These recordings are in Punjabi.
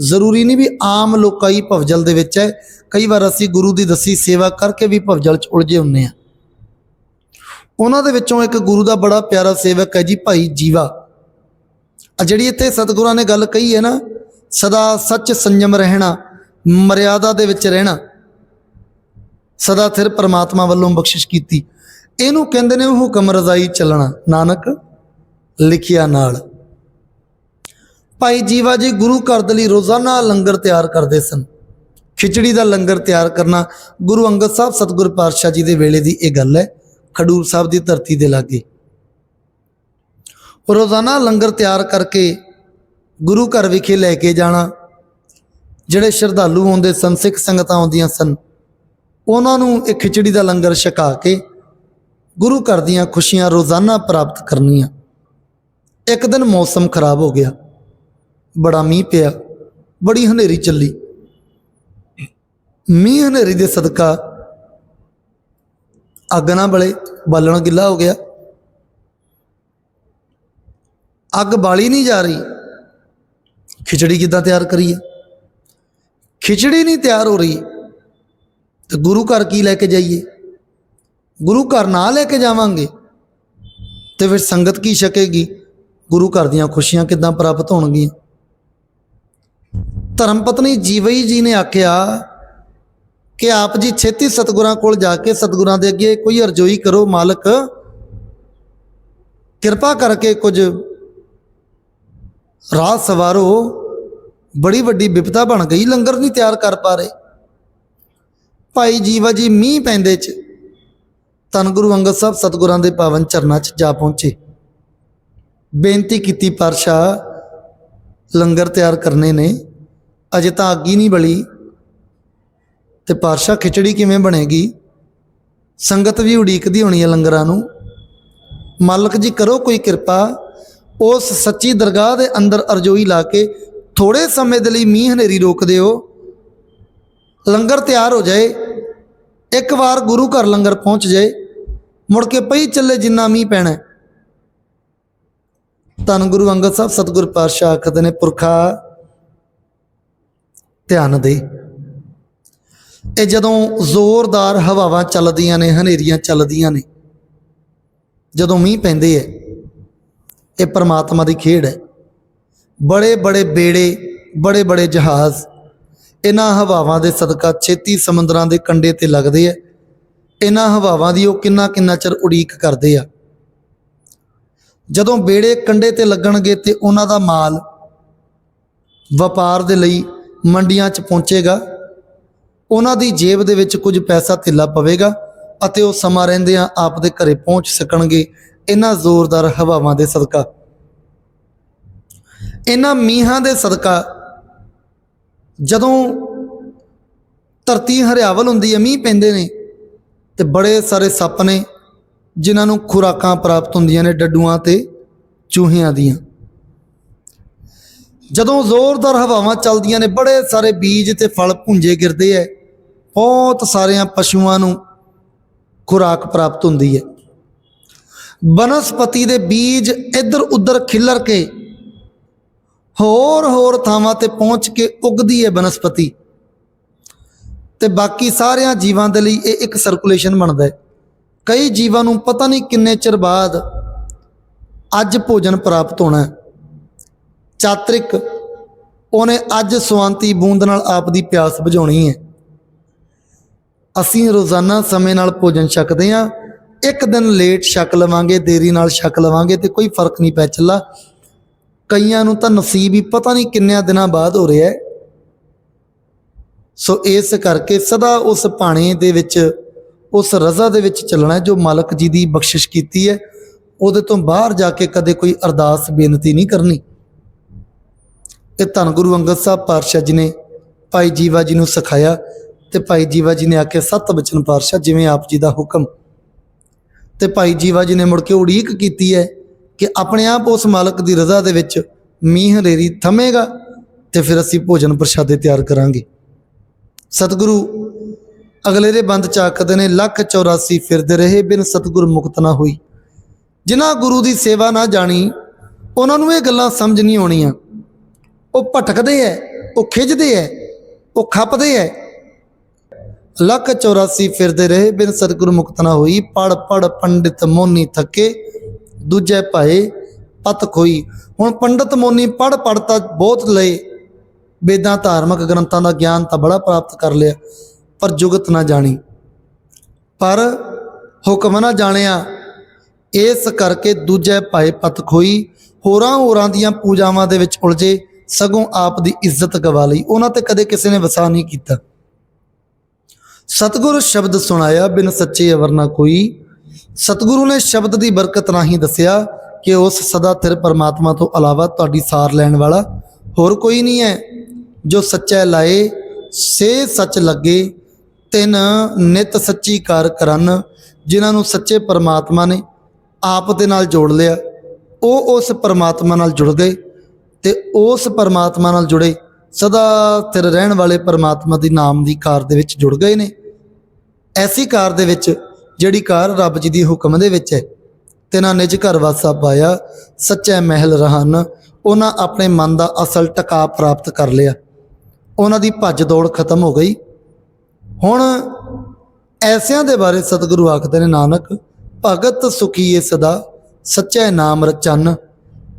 ਜ਼ਰੂਰੀ ਨਹੀਂ ਵੀ ਆਮ ਲੋਕਾਂ ਹੀ ਭਵਜਲ ਦੇ ਵਿੱਚ ਹੈ। ਕਈ ਵਾਰ ਅਸੀਂ ਗੁਰੂ ਦੀ ਦੱਸੀ ਸੇਵਾ ਕਰਕੇ ਵੀ ਭਵਜਲ 'ਚ ਉਲਝੇ ਹੁੰਨੇ ਆ ਉਹਨਾਂ ਦੇ ਵਿੱਚੋਂ ਇੱਕ ਗੁਰੂ ਦਾ ਬੜਾ ਪਿਆਰਾ ਸੇਵਕ ਹੈ ਜੀ ਭਾਈ ਜੀਵਾ। ਆ ਜਿਹੜੀ ਇੱਥੇ ਸਤਿਗੁਰਾਂ ਨੇ ਗੱਲ ਕਹੀ ਹੈ ਨਾ, ਸਦਾ ਸੱਚ ਸੰਜਮ ਰਹਿਣਾ, ਮਰਿਆਦਾ ਦੇ ਵਿੱਚ ਰਹਿਣਾ। ਸਦਾ ਸਿਰ ਪ੍ਰਮਾਤਮਾ ਵੱਲੋਂ ਬਖਸ਼ਿਸ਼ ਕੀਤੀ। ਇਹਨੂੰ ਕਹਿੰਦੇ ਨੇ ਹੁਕਮ ਰਜ਼ਾਈ ਚੱਲਣਾ। ਨਾਨਕ, ਲਿਖਿਆ ਨਾਲ। ਭਾਈ ਜੀਵਾ ਜੀ ਗੁਰੂ ਘਰ ਦੇ ਲਈ ਰੋਜ਼ਾਨਾ ਲੰਗਰ ਤਿਆਰ ਕਰਦੇ ਸਨ। ਖਿਚੜੀ ਦਾ ਲੰਗਰ ਤਿਆਰ ਕਰਨਾ ਗੁਰੂ ਅੰਗਦ ਸਾਹਿਬ ਸਤਿਗੁਰ ਪਾਤਸ਼ਾਹ ਜੀ ਦੇ ਵੇਲੇ ਦੀ ਇਹ ਗੱਲ ਹੈ। ਖਡੂਰ ਸਾਹਿਬ ਦੀ ਧਰਤੀ ਦੇ ਲਾਗੇ। ਰੋਜ਼ਾਨਾ ਲੰਗਰ ਤਿਆਰ ਕਰਕੇ ਗੁਰੂ ਘਰ ਵਿਖੇ ਲੈ ਕੇ ਜਾਣਾ, ਜਿਹੜੇ ਸ਼ਰਧਾਲੂ ਆਉਂਦੇ ਸਨ, ਸਿੱਖ ਸੰਗਤਾਂ ਆਉਂਦੀਆਂ ਸਨ, ਉਹਨਾਂ ਨੂੰ ਇਹ ਖਿਚੜੀ ਦਾ ਲੰਗਰ ਛਕਾ ਕੇ ਗੁਰੂ ਘਰ ਦੀਆਂ ਖੁਸ਼ੀਆਂ ਰੋਜ਼ਾਨਾ ਪ੍ਰਾਪਤ ਕਰਨੀਆਂ। ਇੱਕ ਦਿਨ ਮੌਸਮ ਖਰਾਬ ਹੋ ਗਿਆ। ਬੜਾ ਮੀਂਹ ਪਿਆ, ਬੜੀ ਹਨੇਰੀ ਚੱਲੀ। ਮੀਂਹ ਹਨੇਰੀ ਦੇ ਸਦਕਾ ਅੱਗ ਨਾ ਬਲੇ, ਬਾਲਣ ਗਿੱਲਾ ਹੋ ਗਿਆ। ਅੱਗ ਬਾਲੀ ਨਹੀਂ ਜਾ ਰਹੀ। ਖਿਚੜੀ ਕਿੱਦਾਂ ਤਿਆਰ ਕਰੀਏ? ਖਿਚੜੀ ਨਹੀਂ ਤਿਆਰ ਹੋ ਰਹੀ, ਤੇ ਗੁਰੂ ਘਰ ਕੀ ਲੈ ਕੇ ਜਾਈਏ? ਗੁਰੂ ਘਰ ਨਾ ਲੈ ਕੇ ਜਾਵਾਂਗੇ, ਤੇ ਫਿਰ ਸੰਗਤ ਕੀ ਛਕੇਗੀ? ਗੁਰੂ ਘਰ ਦੀਆਂ ਖੁਸ਼ੀਆਂ ਕਿੱਦਾਂ ਪ੍ਰਾਪਤ ਹੋਣਗੀਆਂ? ਧਰਮ ਪਤਨੀ ਜੀਵਈ ਜੀ ਨੇ ਆਖਿਆ ਕਿ ਆਪ ਜੀ ਛੇਤੀ ਸਤਿਗੁਰਾਂ ਕੋਲ ਜਾ ਕੇ ਸਤਿਗੁਰਾਂ ਦੇ ਅੱਗੇ ਕੋਈ ਅਰਜ਼ੋਈ ਕਰੋ ਮਾਲਕ। ਕਿਰਪਾ ਕਰਕੇ ਕੁਝ ਰਾਹ ਸਵਾਰੋ। ਬੜੀ ਵੱਡੀ ਵਿਪਤਾ ਬਣ ਗਈ। ਲੰਗਰ ਨਹੀਂ ਤਿਆਰ ਕਰ ਪਾ ਰਹੇ। ਭਾਈ ਜੀਵਾ ਜੀ ਮੀਂਹ ਪੈਂਦੇ ਚ ਧੰਨ ਗੁਰੂ ਅੰਗਦ ਸਾਹਿਬ ਸਤਿਗੁਰਾਂ ਦੇ ਪਾਵਨ ਚਰਨਾਂ 'ਚ ਜਾ ਪਹੁੰਚੇ। ਬੇਨਤੀ ਕੀਤੀ ਪਾਤਸ਼ਾਹ, ਲੰਗਰ ਤਿਆਰ ਕਰਨੇ ਨੇ। ਅਜੇ ਤਾਂ ਅੱਗ ਹੀ ਨਹੀਂ ਬਲੀ। ਤੇ ਪਾਤਸ਼ਾਹ ਖਿਚੜੀ ਕਿਵੇਂ ਬਣੇਗੀ? ਸੰਗਤ ਵੀ ਉਡੀਕਦੀ ਹੋਣੀ ਹੈ ਲੰਗਰਾਂ ਨੂੰ। ਮਾਲਕ ਜੀ ਕਰੋ ਕੋਈ ਕਿਰਪਾ। ਉਸ ਸੱਚੀ ਦਰਗਾਹ ਦੇ ਅੰਦਰ ਅਰਜ਼ੋਈ ਲਾ ਕੇ ਥੋੜੇ ਸਮੇਂ ਦੇ ਲਈ ਮੀਂਹ ਹਨੇਰੀ ਰੋਕ ਦਿਓ। ਲੰਗਰ ਤਿਆਰ ਹੋ ਜਾਏ। ਇੱਕ ਵਾਰ ਗੁਰੂ ਘਰ ਲੰਗਰ ਪਹੁੰਚ ਜਾਏ। ਮੁੜ ਕੇ ਪਈ ਚੱਲੇ ਜਿੰਨਾ ਮੀਂਹ ਪੈਣਾ। ਹੈ। ਗੁਰੂ ਅੰਗਦ ਸਾਹਿਬ, ਸਤਿਗੁਰ ਪਾਤਸ਼ਾਹ ਆਖਦੇ ਨੇ, ਪੁਰਖਾ ਧਿਆਨ ਦੇ। ਇਹ ਜਦੋਂ ਜ਼ੋਰਦਾਰ ਹਵਾਵਾਂ ਚੱਲਦੀਆਂ ਨੇ, ਹਨੇਰੀਆਂ ਚੱਲਦੀਆਂ ਨੇ, ਜਦੋਂ ਮੀਂਹ ਪੈਂਦੇ ਐ, ਇਹ ਪਰਮਾਤਮਾ ਦੀ ਖੇਡ ਹੈ ਬੜੇ ਬੜੇ ਬੇੜੇ ਬੜੇ ਬੜੇ ਜਹਾਜ਼, ਇਹਨਾਂ ਹਵਾਵਾਂ ਦੇ ਸਦਕਾ ਛੇਤੀ ਸਮੁੰਦਰਾਂ ਦੇ ਕੰਢੇ ਤੇ ਲੱਗਦੇ ਐ। ਇਹਨਾਂ ਹਵਾਵਾਂ ਦੀ ਉਹ ਕਿੰਨਾ ਕਿੰਨਾ ਚਿਰ ਉਡੀਕ ਕਰਦੇ ਆ। ਜਦੋਂ ਬੇੜੇ ਕੰਢੇ ਤੇ ਲੱਗਣਗੇ ਤੇ ਉਹਨਾਂ ਦਾ ਮਾਲ ਵਪਾਰ ਦੇ ਲਈ ਮੰਡੀਆਂ 'ਚ ਪਹੁੰਚੇਗਾ। ਉਹਨਾਂ ਦੀ ਜੇਬ ਦੇ ਵਿੱਚ ਕੁਝ ਪੈਸਾ ਧਿੱਲਾ ਪਵੇਗਾ ਅਤੇ ਉਹ ਸਮਾਂ ਰਹਿੰਦਿਆਂ ਆਪ ਦੇ ਘਰੇ ਪਹੁੰਚ ਸਕਣਗੇ। ਇਹਨਾਂ ਜ਼ੋਰਦਾਰ ਹਵਾਵਾਂ ਦੇ ਸਦਕਾ। ਇਹਨਾਂ ਮੀਂਹਾਂ ਦੇ ਸਦਕਾ ਜਦੋਂ ਧਰਤੀ ਹਰਿਆਵਲ ਹੁੰਦੀ ਹੈ, ਮੀਂਹ ਪੈਂਦੇ ਨੇ ਤੇ ਬੜੇ ਸਾਰੇ ਸੱਪ ਨੇ ਜਿਨ੍ਹਾਂ ਨੂੰ ਖੁਰਾਕਾਂ ਪ੍ਰਾਪਤ ਹੁੰਦੀਆਂ ਨੇ ਡੱਡੂਆਂ ਤੇ ਚੂਹਿਆਂ ਦੀਆਂ। ਜਦੋਂ ਜ਼ੋਰਦਾਰ ਹਵਾਵਾਂ ਚੱਲਦੀਆਂ ਨੇ, ਬੜੇ ਸਾਰੇ ਬੀਜ ਤੇ ਫਲ ਭੁੰਜੇ ਗਿਰਦੇ ਐ। ਬਹੁਤ ਸਾਰਿਆਂ ਪਸ਼ੂਆਂ ਨੂੰ ਖੁਰਾਕ ਪ੍ਰਾਪਤ ਹੁੰਦੀ ਹੈ ਬਨਸਪਤੀ ਦੇ ਬੀਜ ਇੱਧਰ ਉੱਧਰ ਖਿਲਰ ਕੇ ਹੋਰ ਹੋਰ ਥਾਵਾਂ ਤੇ ਪਹੁੰਚ ਕੇ ਉਗਦੀ ਹੈ ਬਨਸਪਤੀ। ਤੇ ਬਾਕੀ ਸਾਰਿਆਂ ਜੀਵਾਂ ਦੇ ਲਈ ਇਹ ਇੱਕ ਸਰਕੂਲੇਸ਼ਨ ਬਣਦਾ ਹੈ ਕਈ ਜੀਵਾਂ ਨੂੰ ਪਤਾ ਨਹੀਂ ਕਿੰਨੇ ਚਿਰ ਬਾਅਦ ਅੱਜ ਭੋਜਨ ਪ੍ਰਾਪਤ ਹੋਣਾ ਹੈ ਚਾਤ੍ਰਿਕ, ਉਹਨੇ ਅੱਜ ਸਵਾਂਤੀ ਬੂੰਦ ਨਾਲ ਆਪ ਦੀ ਪਿਆਸ ਬੁਝਾਉਣੀ ਹੈ। ਅਸੀਂ ਰੋਜ਼ਾਨਾ ਸਮੇਂ ਨਾਲ ਭੋਜਨ ਛਕਦੇ ਹਾਂ, ਇੱਕ ਦਿਨ ਲੇਟ ਛਕ ਲਵਾਂਗੇ, ਦੇਰੀ ਨਾਲ ਛਕ ਲਵਾਂਗੇ ਤੇ ਕੋਈ ਫ਼ਰਕ ਨਹੀਂ ਪੈ ਚੱਲਾ। ਕਈਆਂ ਨੂੰ ਤਾਂ ਨਸੀਬ ਹੀ ਪਤਾ ਨਹੀਂ ਕਿੰਨਿਆਂ ਦਿਨਾਂ ਬਾਅਦ ਹੋ ਰਿਹਾ ਹੈ। ਸੋ ਇਸ ਕਰਕੇ ਸਦਾ ਉਸ ਪਾਣੇ ਦੇ ਵਿੱਚ, ਉਸ ਰਜ਼ਾ ਦੇ ਵਿੱਚ ਚੱਲਣਾ ਜੋ ਮਾਲਕ ਜੀ ਦੀ ਬਖਸ਼ਿਸ਼ ਕੀਤੀ ਹੈ। ਉਹਦੇ ਤੋਂ ਬਾਹਰ ਜਾ ਕੇ ਕਦੇ ਕੋਈ ਅਰਦਾਸ, ਬੇਨਤੀ ਨਹੀਂ ਕਰਨੀ। ਇਹ ਧੰਨ ਗੁਰੂ ਅੰਗਦ ਸਾਹਿਬ ਪਾਤਸ਼ਾਹ ਜੀ ਨੇ ਭਾਈ ਜੀਵਾ ਜੀ ਨੂੰ ਸਿਖਾਇਆ ਤੇ ਭਾਈ ਜੀਵਾ ਜੀ ਨੇ ਆਖਿਆ ਸਤ ਬਚਨ ਪਾਤਸ਼ਾਹ ਜਿਵੇਂ ਆਪ ਜੀ ਦਾ ਹੁਕਮ। ਤੇ ਭਾਈ ਜੀਵਾ ਜੀ ਨੇ ਮੁੜ ਕੇ ਉਡੀਕ ਕੀਤੀ ਹੈ ਕਿ ਆਪਣੇ ਆਪ ਉਸ ਮਾਲਕ ਦੀ ਰਜ਼ਾ ਦੇ ਵਿੱਚ ਮੀਂਹ ਹਨੇਰੀ ਥਮੇਗਾ ਤੇ ਫਿਰ ਅਸੀਂ ਭੋਜਨ ਪ੍ਰਸ਼ਾਦੇ ਤਿਆਰ ਕਰਾਂਗੇ। ਸਤਿਗੁਰੂ, ਅਗਲੇ ਦੇ ਬੰਦ ਚਾਕਦੇ ਨੇ, ਲੱਖ 84 ਫਿਰਦੇ ਰਹੇ ਬਿਨ ਸਤਿਗੁਰ ਮੁਕਤ ਨਾ ਹੋਈ। ਜਿਨ੍ਹਾਂ ਗੁਰੂ ਦੀ ਸੇਵਾ ਨਾ ਜਾਣੀ, ਉਹਨਾਂ ਨੂੰ ਇਹ ਗੱਲਾਂ ਸਮਝ ਨਹੀਂ ਆਉਣੀਆਂ। ਉਹ ਭਟਕਦੇ ਐ, ਉਹ ਖਿੱਚਦੇ ਐ, ਉਹ ਖੱਪਦੇ ਐ। ਲੱਖ 84 ਫਿਰਦੇ ਰਹੇ, ਬਿਨ ਸਤਿਗੁਰ ਮੁਕਤ ਨਾ ਹੋਈ। ਪੜ ਪੜ ਪੰਡਿਤ ਮੋਨੀ ਥੱਕੇ, ਦੂਜੇ ਭਾਏ ਪਤ ਖੋਈ। ਹੁਣ ਪੰਡਿਤ ਮੋਨੀ ਪੜ ਪੜ ਤਾਂ ਬਹੁਤ ਲਏ। ਵੇਦਾਂ ਧਾਰਮਿਕ ਗ੍ਰੰਥਾਂ ਦਾ ਗਿਆਨ ਤਾਂ ਬੜਾ ਪ੍ਰਾਪਤ ਕਰ ਲਿਆ, ਪਰ ਜੁਗਤ ਨਾ ਜਾਣੀ। ਪਰ ਹੁਕਮ ਨਾ ਜਾਣਿਆ। ਇਸ ਕਰਕੇ ਦੂਜੇ ਭਾਏ ਪਤ ਖੋਈ। ਹੋਰਾਂ ਹੋਰਾਂ ਦੀਆਂ ਪੂਜਾਵਾਂ ਦੇ ਵਿੱਚ ਉਲਝੇ। ਸਗੋਂ ਆਪ ਦੀ ਇੱਜ਼ਤ ਗਵਾ ਲਈ। ਉਹਨਾਂ ਤੇ ਕਦੇ ਕਿਸੇ ਨੇ ਵਸਾ ਨਹੀਂ ਕੀਤਾ। ਸਤਿਗੁਰ ਸ਼ਬਦ ਸੁਣਾਇਆ ਬਿਨ ਸੱਚੇ ਅਵਰ ਨਾ ਕੋਈ। ਸਤਿਗੁਰੂ ਨੇ ਸ਼ਬਦ ਦੀ ਬਰਕਤ ਰਾਹੀਂ ਦੱਸਿਆ ਕਿ ਉਸ ਸਦਾ ਥਿਰ ਪਰਮਾਤਮਾ ਤੋਂ ਇਲਾਵਾ ਤੁਹਾਡੀ ਸਾਰ ਲੈਣ ਵਾਲਾ ਹੋਰ ਕੋਈ ਨਹੀਂ ਹੈ। ਜੋ ਸੱਚਾ ਲਾਏ, ਸੇ ਸੱਚ ਲੱਗੇ, ਤਿੰਨ ਨਿਤ ਸੱਚੀ ਕਾਰ ਕਰਨ, ਜਿਨ੍ਹਾਂ ਨੂੰ ਸੱਚੇ ਪਰਮਾਤਮਾ ਨੇ ਆਪ ਦੇ ਨਾਲ ਜੋੜ ਲਿਆ। ਉਹ ਉਸ ਪਰਮਾਤਮਾ ਨਾਲ ਜੁੜ ਗਏ। ਤੇ ਉਸ ਪਰਮਾਤਮਾ ਨਾਲ ਜੁੜੇ, ਸਦਾ ਸਥਿਰ ਰਹਿਣ ਵਾਲੇ ਪਰਮਾਤਮਾ ਦੀ ਨਾਮ ਦੀ ਕਾਰ ਦੇ ਵਿੱਚ ਜੁੜ ਗਏ ਨੇ। ਐਸੀ ਕਾਰ ਦੇ ਵਿੱਚ ਜਿਹੜੀ ਕਾਰ ਰੱਬ ਜੀ ਦੀ ਹੁਕਮ ਦੇ ਵਿੱਚ ਹੈ ਤਿਨਾਂ ਨਿਜ ਘਰ ਵਾਸਾ ਪਾਇਆ, ਸੱਚੇ ਮਹਿਲ ਰਹਨ, ਉਹਨਾਂ ਆਪਣੇ ਮਨ ਦਾ ਅਸਲ ਟਿਕਾ ਪ੍ਰਾਪਤ ਕਰ ਲਿਆ। ਉਹਨਾਂ ਦੀ ਭੱਜ ਦੌੜ ਖਤਮ ਹੋ ਗਈ। ਹੁਣ ਐਸਿਆਂ ਦੇ ਬਾਰੇ ਸਤਿਗੁਰੂ ਆਖਦੇ ਨੇ, ਨਾਨਕ, ਭਗਤ ਸੁਖੀਏ ਸਦਾ, ਸੱਚੇ ਨਾਮ ਰਚਨ।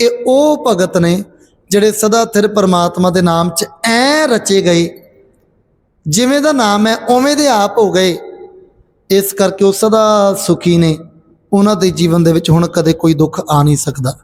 ਇਹ ਉਹ ਭਗਤ ਨੇ ਜਿਹੜੇ ਸਦਾ ਥਿਰ ਪਰਮਾਤਮਾ ਦੇ ਨਾਮ 'ਚ ਐ ਰਚੇ ਗਏ, ਜਿਵੇਂ ਦਾ ਨਾਮ ਹੈ ਉਵੇਂ ਦੇ ਆਪ ਹੋ ਗਏ। ਇਸ ਕਰਕੇ ਉਹ ਸਦਾ ਸੁਖੀ ਨੇ, ਉਹਨਾਂ ਦੇ ਜੀਵਨ ਦੇ ਵਿੱਚ ਹੁਣ ਕਦੇ ਕੋਈ ਦੁੱਖ ਆ ਨਹੀਂ ਸਕਦਾ।